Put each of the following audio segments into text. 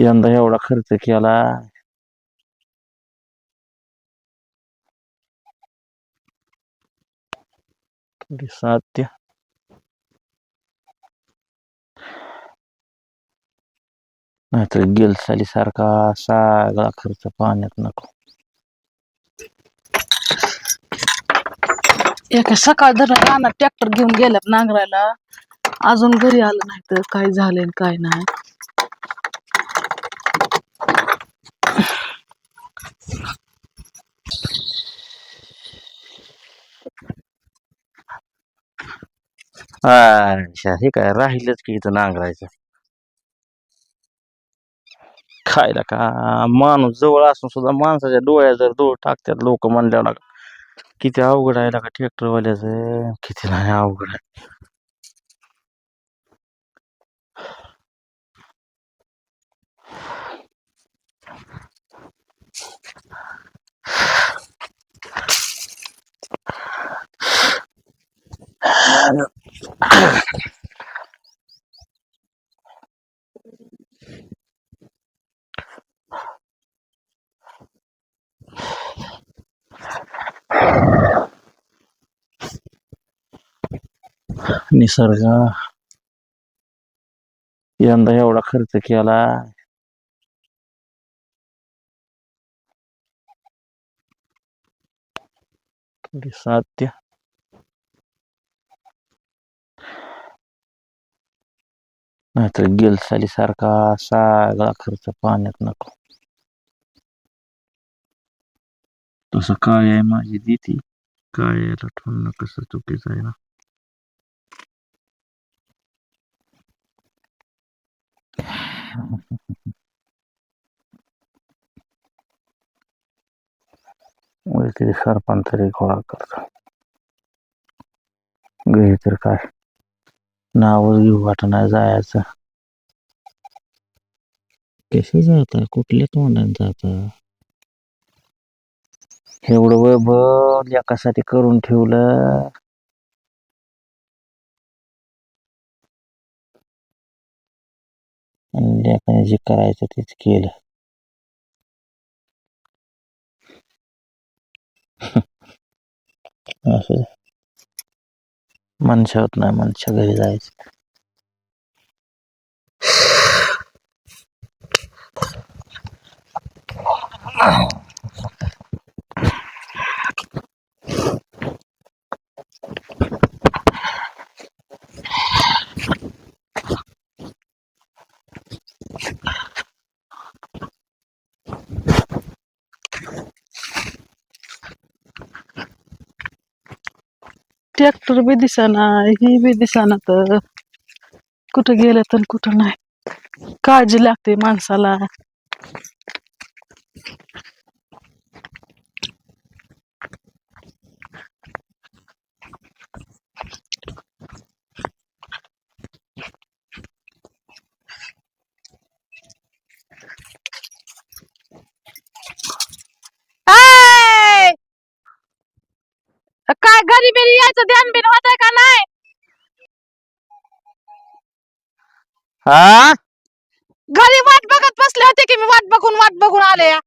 यंदा एवढा खर्च केला. थोडी साथ द्या नाहीतर गेल साली सारखा सगळा खर्च पाण्यात नको. एका सकाळ धरण रानात ट्रॅक्टर घेऊन गेल्यात नांगरायला. अजून घरी आलं नाही तर काय झालंय काय नाही. अच्छा हे काय राहिलंच की इथं नांगरायचं. खायला का? माणूस जवळ असून सुद्धा माणसाच्या डोळ्या जर डोळ टाकतात लोक म्हणल्यावर किती अवघड आहे का ट्रॅक्टरवाल्याचं किती नाही अवघड आहे? निसर्ग यंदा एवढा खर्च केला थोडी साथ द्या नाहीतर गेल साली सारखा सगळा खर्च पाण्यात नको तसं काय आहे माझी दिती काय याला ठेवणं कसं चुकीचं आहे ना सरपंच तरी गोळा करतो घरी तर काय नावच घेऊ वाट नाही जायचं. कसे जाता कुठल्या तोंडाने जाता एवढं वैभव एकासाठी करून ठेवलं. लेकाने जे करायचं तेच केलं. असं. मनशा होत नाही मनशा घरी जायचं. ट्रॅक्टर बी दिसाना ही बी दिसाना तर. कुठं गेलं तर कुठं नाही. काळजी लागते माणसाला. यायचं ध्यान बिन होत का नाही? हा? घरी वाट बघत बसले होते की मी वाट बघून वाट बघून आले या.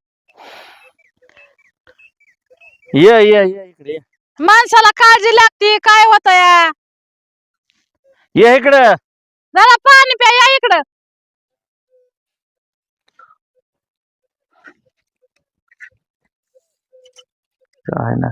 ये ये ये इकडे। ये. माणसाला काळजी लागते काय होत या ये इकडं। जरा पाणी प्या या इकडं. काय ना.